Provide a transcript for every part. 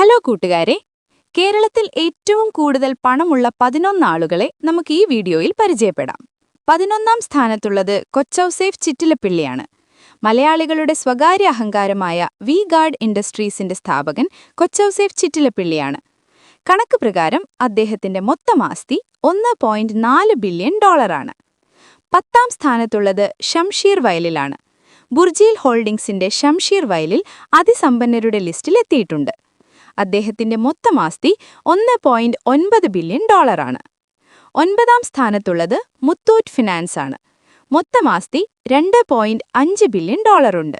Hello കൂട്ടുകാരെ. കേരളത്തിൽ ഏറ്റവും കൂടുതൽ പണമുള്ള പതിനൊന്ന് ആളുകളെ നമുക്ക് ഈ വീഡിയോയിൽ പരിചയപ്പെടാം. പതിനൊന്നാം സ്ഥാനത്തുള്ളത് കൊച്ചൌസേഫ് ചിറ്റിലപ്പിള്ളിയാണ്. മലയാളികളുടെ സ്വകാര്യ അഹങ്കാരമായ വി ഗാർഡ് ഇൻഡസ്ട്രീസിന്റെ സ്ഥാപകൻ കൊച്ചൌസേഫ് ചിറ്റിലപ്പിള്ളിയാണ്. കണക്ക് പ്രകാരം അദ്ദേഹത്തിന്റെ മൊത്തം ആസ്തി ഒന്ന് പോയിന്റ് നാല് ബില്യൺ ഡോളറാണ്. പത്താം സ്ഥാനത്തുള്ളത് ഷംഷീർ വയലിലാണ്. ബുർജീൽ ഹോൾഡിംഗ്സിന്റെ ഷംഷീർ വയലിൽ അതിസമ്പന്നരുടെ ലിസ്റ്റിൽ എത്തിയിട്ടുണ്ട്. അദ്ദേഹത്തിന്റെ മൊത്തം ആസ്തി ഒന്ന് പോയിന്റ് ഒൻപത് ബില്യൺ ഡോളറാണ് ഒൻപതാം സ്ഥാനത്തുള്ളത് മുത്തൂറ്റ് ഫിനാൻസ് ആണ്. മൊത്തം ആസ്തി രണ്ട് പോയിന്റ് അഞ്ച് ബില്യൺ ഡോളറുണ്ട്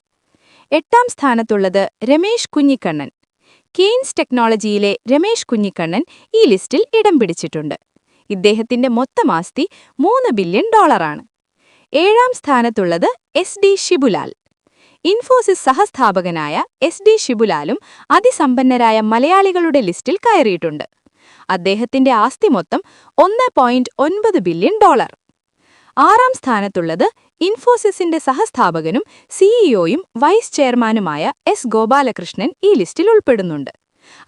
എട്ടാം സ്ഥാനത്തുള്ളത് രമേശ് കുഞ്ഞിക്കണ്ണൻ. കെയ്ൻസ് ടെക്നോളജിയിലെ രമേശ് കുഞ്ഞിക്കണ്ണൻ ഈ ലിസ്റ്റിൽ ഇടം പിടിച്ചിട്ടുണ്ട്. ഇദ്ദേഹത്തിന്റെ മൊത്തം ആസ്തി മൂന്ന് ബില്യൺ ഡോളറാണ് ഏഴാം സ്ഥാനത്തുള്ളത് എസ് ഡി ഷിബുലാൽ ഇൻഫോസിസ് സഹസ്ഥാപകനായ എസ് ഡി ഷിബുലാലും അതിസമ്പന്നരായ മലയാളികളുടെ ലിസ്റ്റിൽ കയറിയിട്ടുണ്ട്. അദ്ദേഹത്തിന്റെ ആസ്തി മൊത്തം ഒന്ന് പോയിന്റ് ഒൻപത് ബില്യൺ ഡോളർ. ആറാം സ്ഥാനത്തുള്ളത് ഇൻഫോസിസിന്റെ സഹസ്ഥാപകനും സിഇഒയും വൈസ് ചെയർമാനുമായ എസ് ഗോപാലകൃഷ്ണൻ ഈ ലിസ്റ്റിൽ ഉൾപ്പെടുന്നുണ്ട്.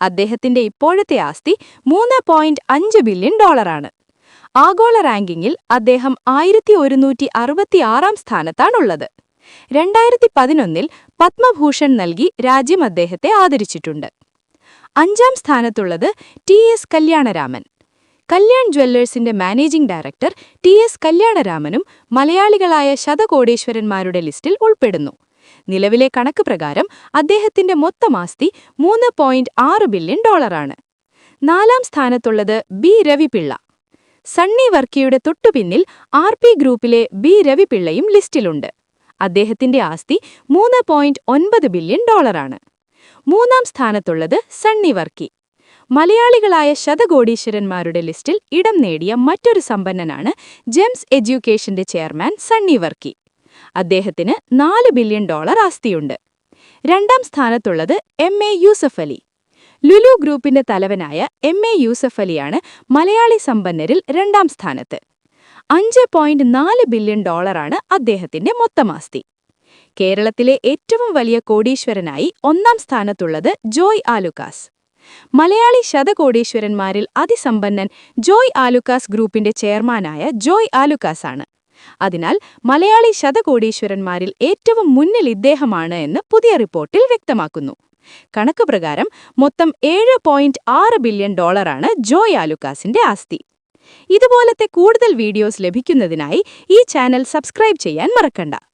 അദ്ദേഹത്തിന്റെ ഇപ്പോഴത്തെ ആസ്തി മൂന്ന് പോയിന്റ് അഞ്ച് ബില്യൺ ഡോളറാണ്. ആഗോള റാങ്കിങ്ങിൽ അദ്ദേഹം ആയിരത്തി ഒരുന്നൂറ്റി അറുപത്തിയാറാം സ്ഥാനത്താണുള്ളത്. രണ്ടായിരത്തി പതിനൊന്നിൽ പത്മഭൂഷൺ നൽകി രാജ്യം അദ്ദേഹത്തെ ആദരിച്ചിട്ടുണ്ട്. അഞ്ചാം സ്ഥാനത്തുള്ളത് ടി എസ് കല്യാണരാമൻ. കല്യാൺ ജ്വല്ലേഴ്സിന്റെ മാനേജിംഗ് ഡയറക്ടർ ടി എസ് കല്യാണരാമനും മലയാളികളായ ശതകോടീശ്വരന്മാരുടെ ലിസ്റ്റിൽ ഉൾപ്പെടുന്നു. നിലവിലെ കണക്ക് പ്രകാരം അദ്ദേഹത്തിന്റെ മൊത്തം ആസ്തി മൂന്ന് പോയിന്റ് ആറ് ബില്യൺ ഡോളറാണ്. നാലാം സ്ഥാനത്തുള്ളത് ബി രവിപിള്ള. സണ്ണി വർക്കിയുടെ തൊട്ടുപിന്നിൽ ആർ പി ഗ്രൂപ്പിലെ ബി രവിപിള്ളയും ലിസ്റ്റിലുണ്ട്. അദ്ദേഹത്തിന്റെ ആസ്തി മൂന്ന് പോയിന്റ് ഒൻപത് ബില്യൺ ഡോളറാണ്. മൂന്നാം സ്ഥാനത്തുള്ളത് സണ്ണി വർക്കി. മലയാളികളായ ശതകോടീശ്വരന്മാരുടെ ലിസ്റ്റിൽ ഇടം നേടിയ മറ്റൊരു സമ്പന്നനാണ് ജെംസ് എഡ്യൂക്കേഷന്റെ ചെയർമാൻ സണ്ണി വർക്കി. അദ്ദേഹത്തിന് നാല് ബില്യൺ ഡോളർ ആസ്തിയുണ്ട്. രണ്ടാം സ്ഥാനത്തുള്ളത് എം എ യൂസഫ് അലി. ലുലു ഗ്രൂപ്പിന്റെ തലവനായ എം എ യൂസഫ് അലിയാണ് മലയാളി സമ്പന്നരിൽ രണ്ടാം സ്ഥാനത്ത്. അഞ്ച് പോയിന്റ് നാല് ബില്യൺ ഡോളറാണ് അദ്ദേഹത്തിന്റെ മൊത്തമാസ്തി കേരളത്തിലെ ഏറ്റവും വലിയ കോടീശ്വരനായി ഒന്നാം സ്ഥാനത്തുള്ളത് ജോയ് ആലുക്കാസ്. മലയാളി ശതകോടീശ്വരന്മാരിൽ അതിസമ്പന്നൻ ജോയ് ആലുക്കാസ് ഗ്രൂപ്പിന്റെ ചെയർമാനായ ജോയ് ആലുക്കാസ് ആണ് അതിനാൽ മലയാളി ശതകോടീശ്വരന്മാരിൽ ഏറ്റവും മുന്നിൽ ഇദ്ദേഹമാണ് എന്ന് പുതിയ റിപ്പോർട്ടിൽ വ്യക്തമാക്കുന്നു. കണക്ക് പ്രകാരം മൊത്തം ഏഴ് ബില്യൺ ഡോളറാണ് ജോയ് ആലുക്കാസിന്റെ ആസ്തി. ഇതുപോലത്തെ കൂടുതൽ വീഡിയോസ് ലഭിക്കുന്നതിനായി ഈ ചാനൽ സബ്സ്ക്രൈബ് ചെയ്യാൻ മറക്കണ്ട.